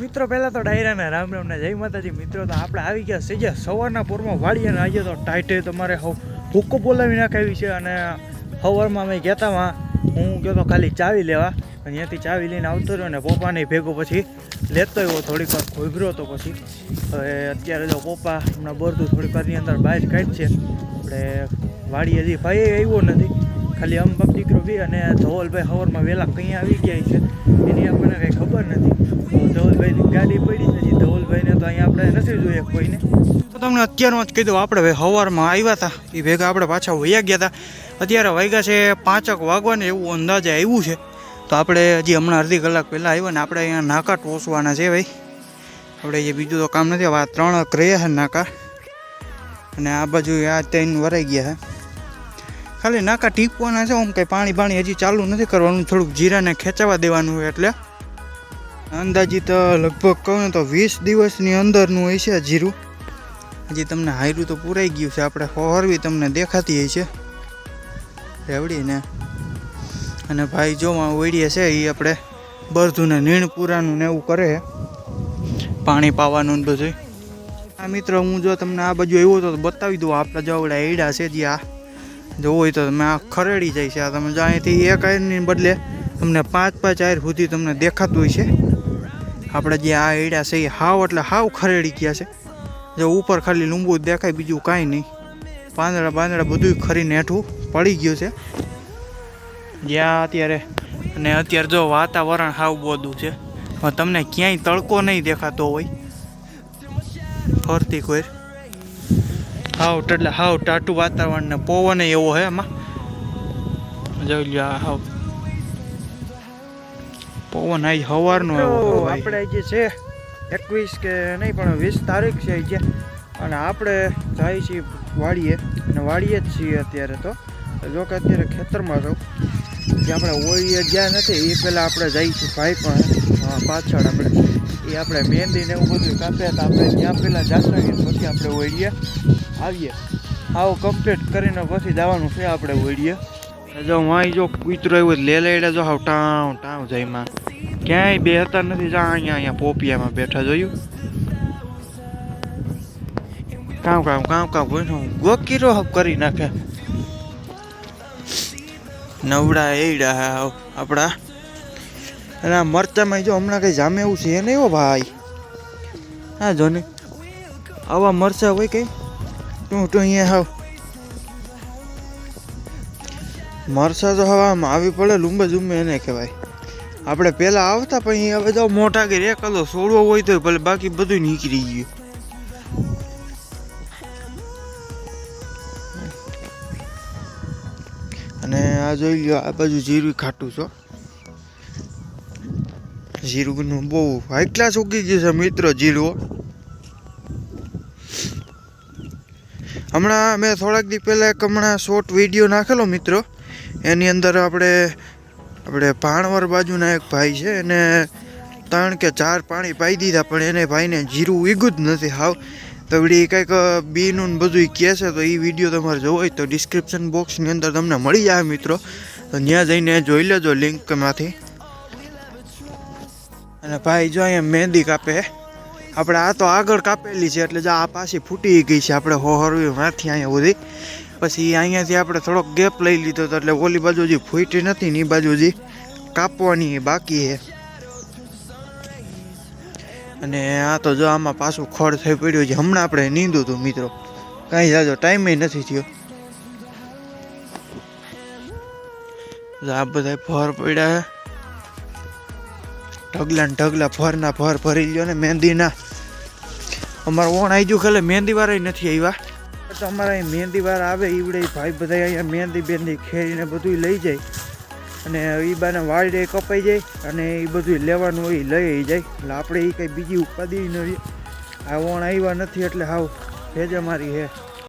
મિત્રો, પહેલાં તો ડાયરાના રામ રામના જય માતાજી. મિત્રો, તો આપણે આવી ગયા સેજે સવારના પોરમાં વાળી અને આજે તો ટાઈટે તમારે હુક્કો બોલાવી નાખાવી છે અને સવારમાં અમે કહેતામાં હું ગયો તો ખાલી ચાવી લેવા. અને ત્યાંથી ચાવી લઈને આવતો રહ્યો ને પપ્પાને ભેગો પછી લેતો એવો થોડીક વાર ખોભર્યો તો પછી. હવે અત્યારે જો પપ્પા હમણાં બરતું થોડીક વારની અંદર બહાર કાઢશે. આપણે વાડી હજી ભાઈ આવ્યો નથી. ખાલી અમ બાપ દીકરો બી અને ધવલભાઈ હવરમાં વહેલા કંઈ આવી ગયા છે. એની આપણને કંઈ ખબર નથી તો ધવલભાઈની ગાડી પડી છે હજી ધવલભાઈને તો અહીંયા નથી કોઈને. તો તમને અત્યારમાં જ કીધું, આપણે ભાઈ સવારમાં આવ્યા હતા એ ભેગા આપણે પાછા વયા ગયા હતા અત્યારે વાગ્યા છે પાંચક વાગવાને એવું અંદાજે આવ્યું છે. તો આપણે હજી હમણાં અડધી કલાક પહેલાં આવ્યા ને આપણે અહીંયા નાકા ટોસવાના છે ભાઈ. આપણે જે બીજું તો કામ નથી આ ત્રણ રહ્યા છે નાકા. અને આ બાજુ આ ત્રણ વરાઈ ગયા છે. ખાલી નાકા ટીપવાના છે, આમ કંઈ પાણી પાણી હજી ચાલુ નથી કરવાનું, થોડુંક જીરાને ખેંચાવા દેવાનું એટલે. અંદાજિત લગભગ કહું તો વીસ દિવસની અંદરનું હોય છે જીરું. હજી તમને હાયરું તો પૂરાઈ ગયું છે, આપણે હોરવી તમને દેખાતી હોય છે. રેવડીને અને ભાઈ જો ઓળીએ છે એ આપણે બરધુને નીણ પૂરાનું ને એવું કરે પાણી પાવાનું ને બધું આ મિત્ર, હું જો તમને આ બાજુ આવ્યો તો બતાવી દઉં, આપણા જો એડા છે જે આ જોવું હોય તો તમે આ ખરેડી જાય છે. આ તમે જો અહીંથી એક આયરની બદલે તમને પાંચ પાંચ આયર સુધી તમને દેખાતું હોય છે. આપણે જે આ એડા છે એ હાવ એટલે હાવ ખરેડી ગયા છે. જો ઉપર ખાલી લીંબુ જ દેખાય, બીજું કાંઈ નહીં. પાંદડા પાંદડા બધું ખરીને હેઠું પડી ગયું છે. જ્યાં અત્યારે અને અત્યારે જો વાતાવરણ હાવ બોધું છે. તમને ક્યાંય તડકો નહીં દેખાતો હોય. ફરતી કોઈ. હાવ એટલે હાવ ટાટું વાતાવરણ ને પવન એવો હે એમાં. જોઈ લ્યો હાવ પવન આજ સવારનો આપણે જે છે એકવીસ કે નહીં પણ વીસ તારીખ છે જે. અને આપણે જાય છીએ વાડીએ અને વાડીએ જ છીએ અત્યારે તો. જો કે અત્યારે ખેતરમાં છો જે આપણે ઓળીએ ગયા નથી એ પહેલાં આપણે જઈએ છીએ ભાઈ પણ પાછળ આપણે. એ આપણે મહેંદી ને એવું બધું કાપ્યા હતા આપણે ત્યાં પહેલાં જાતા પછી આપણે ઓળીએ આવીએ. આવું કમ્પ્લીટ કરીને પછી જવાનું છે આપણે ઓળીએ જો વાંઈ જો કૂતરો એવું લે લેડે જો હાવ ટાવ ટાઉ જઈમાં ક્યાંય બે હતા નથી, જા અહીંયા અહીંયા પોપિયામાં બેઠા જોયું. કામ કામ કામ કામ ગોકીરો હપ કરી નાખે. નવડા એડા આપણા અને આ મરચામાં જો હમણાં કઈ જામે એવું છે નહીં હો ભાઈ. હા જો ને, આવા મરચા હોય કઈ. તું તો અહીંયા હાવ. મરસા તો હવામાં આવી પડે, લુંબે ઝુંબે એને કહેવાય. આપણે પહેલાં આવતા, પણ હવે તો મોટા કે એકલો છોડવો હોય તો ભલે બાકી બધું નીકળી ગયું. અને આ જોઈ લો આ બાજુ જીરું ખાટું છો જીરુંનું બહુ હાઈ ક્લાસ ગયું છે મિત્રો, જીરું હમણાં મેં થોડાક દી પહેલાં એક હમણાં શોર્ટ વીડિયો નાખેલો મિત્રો. એની અંદર આપણે આપણે ભાણવર બાજુના એક ભાઈ છે, એને ત્રણ કે ચાર પાણી પાઈ દીધા, પણ એને ભાઈને જીરું વીગું જ નથી હાવ. તો વળી કંઈક બીનું બધું કહે છે, તો એ વીડિયો તમારે જોવો હોય તો ડિસ્ક્રિપ્શન બોક્સની અંદર તમને મળી જાય મિત્રો. તો ત્યાં જઈને જોઈ લેજો લિંકમાંથી અને ભાઈ જો અહીંયા મહેંદી કાપે. આપણે આ તો આગળ કાપેલી છે, એટલે આ પાછી ફૂટી ગઈ છે, આપણે હોહરવી માંથી અહીંયા સુધી. પછી અહીંયાથી આપણે થોડોક ગેપ લઈ લીધો હતો એટલે ઓલી બાજુ જે ફૂટી નથી ને એ બાજુ જે કાપવાની બાકી છે. અને આ તો જો આમાં પાછું ખડ થઈ પડ્યું છે. હમણાં આપણે નીંદું હતું મિત્રો. કાંઈ જાજો ટાઈમે નથી થયો. આ બધા ફર પડ્યા ઢગલા ને ઢગલા ફરના ફર ભરી લ્યો ને મહેંદીના અમારો ઓણ આવી ગયું ખાલી મહેંદી વાળા નથી આવ્યા. તો અમારા અહીં મહેંદી વાર આવે, ઈવડે ભાઈ બધા અહીંયા મહેંદી બેંદી ખેરીને બધું લઈ જાય. અને એ બાને વાળે કપાઈ જાય અને એ બધું લેવાનું હોય લઈ જાય. એટલે આપણે એ કંઈ બીજી ઉપાધિ ન રહી. આ ઓણ આવ્યા નથી એટલે હાવ ભેજા મારી હે.